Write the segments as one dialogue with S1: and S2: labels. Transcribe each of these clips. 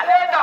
S1: అలేదా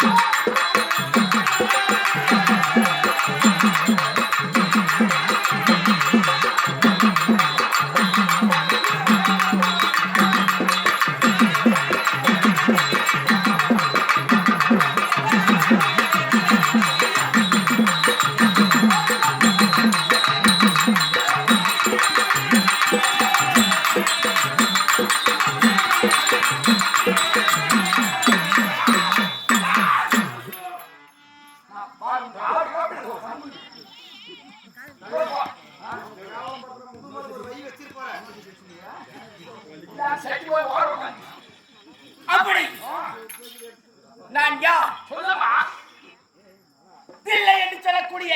S1: Thank you.
S2: அப்படி. நான் யார்?
S1: சொல்லுமா
S2: தில்லை என்று சொல்லக்கூடிய.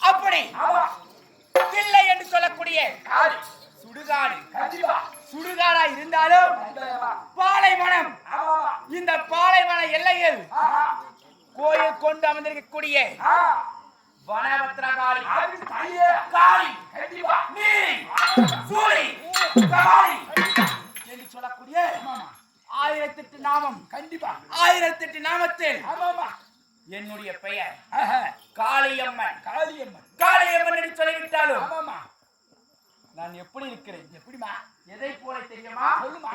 S2: அப்படி.
S1: ஆமா.
S2: தில்லை என்று சொல்லக்கூடிய. சுடுகாடு. சுடுகாடா இருந்தாலும். பாலைவனம். இந்த பாலைவன எல்லையில் கோயில் கொண்டு அமர்ந்திருக்கக்கூடிய வனபத்ரகாளி காளி சூரி என்று சொல்லக்கூடிய நாமம்.
S3: கண்டிப்பா.
S2: நாமத்தில் என்னுடைய பெயர் காளியம்மன்.
S3: காளியம்மன்.
S2: காளியம்மன் என்று சொல்லிவிட்டாலும் நான் எப்படி இருக்கிறேன்?
S3: எப்படிமா
S2: எதை போல தெரியுமா?
S3: சொல்லுமா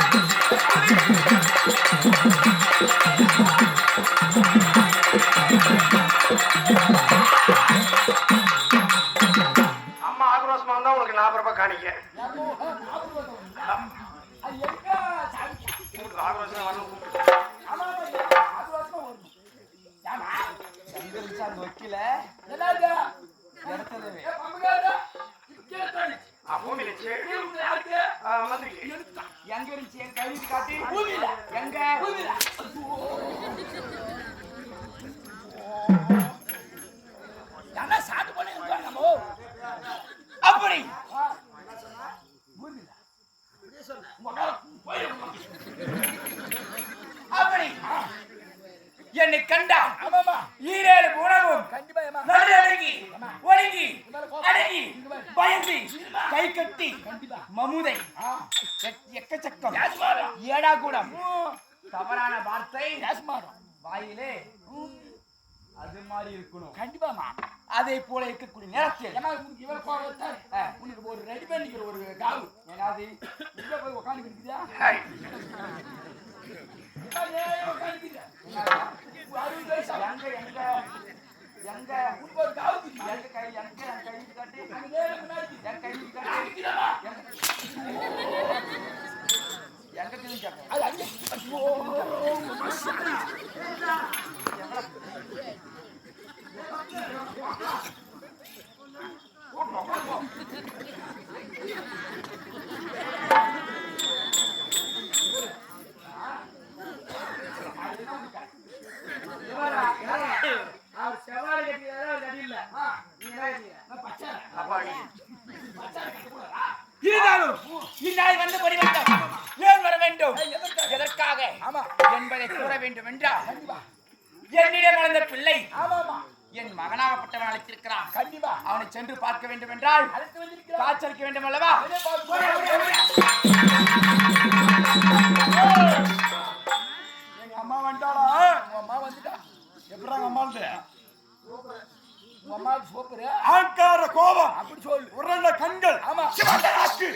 S2: வைக்கல
S3: என்னது?
S2: இடத்துல கை கட்டி. மமுதை. எக்கச்சக்கம். ஏடா கூடம் தவறான வார்த்தை. வாயிலே. அது மாதிரி இருக்கணும்.
S3: கண்டிப்பாமா
S2: அதை போல இருக்கக்கூடிய நேரத்தில்
S3: ஏன்னா இவரை வச்சாரு. உனக்கு ஒரு ரெடி பண்ணிக்கிற ஒரு காவு.
S2: ஏனாது
S3: உள்ள போய் உட்காந்துக்கிட்டியா.
S2: எங்க எங்க? எங்க? கை எங்க என் கை காட்டி? அவர் செவாடு கட்டியதால அவர் கட்டியில்ல நீ என்ன கட்டிய
S3: நான் பச்சை.
S2: இருந்தாலும் இந்நாள் வந்து பரிவட்டம் ஏன் வர வேண்டும் எதற்காக
S3: ஆமா.
S2: என்பதை கூற வேண்டும் என்றால். என்னிடம் வளர்ந்த பிள்ளை. என் மகனாகப்பட்டவன் அழைத்திருக்கிறான்
S3: கண்டிப்பா.
S2: அவனை சென்று பார்க்க வேண்டும் என்றால். காய்ச்சலிக்க வேண்டும் அல்லவா
S4: எங்க அம்மா வந்துட்டாளா
S3: உங்க அம்மா வந்துட்டா.
S4: எப்படிறாங்க அம்மாண்டு
S3: உங்க அம்மாவுக்கு சோப்புரு.
S4: ஆங்கார கோபம்
S3: சொல்லு.
S4: உருண்ட கண்கள்
S3: ஆமா.
S4: சிவந்த நாக்கு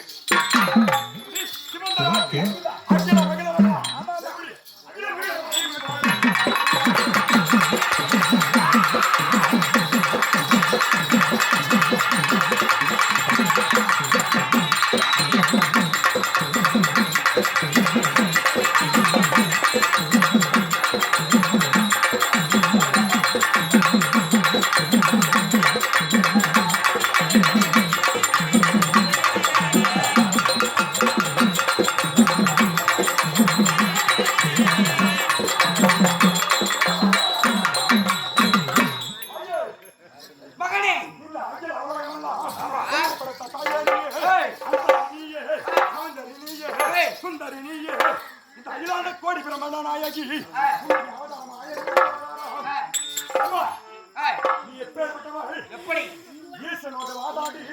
S4: கோடி பிரம்மண்ட நாயகி அம்மா
S2: ஏய்,
S4: நீ எப்பேற்பட்டவள்
S2: எப்படி
S4: ஈசனோட வாதாடி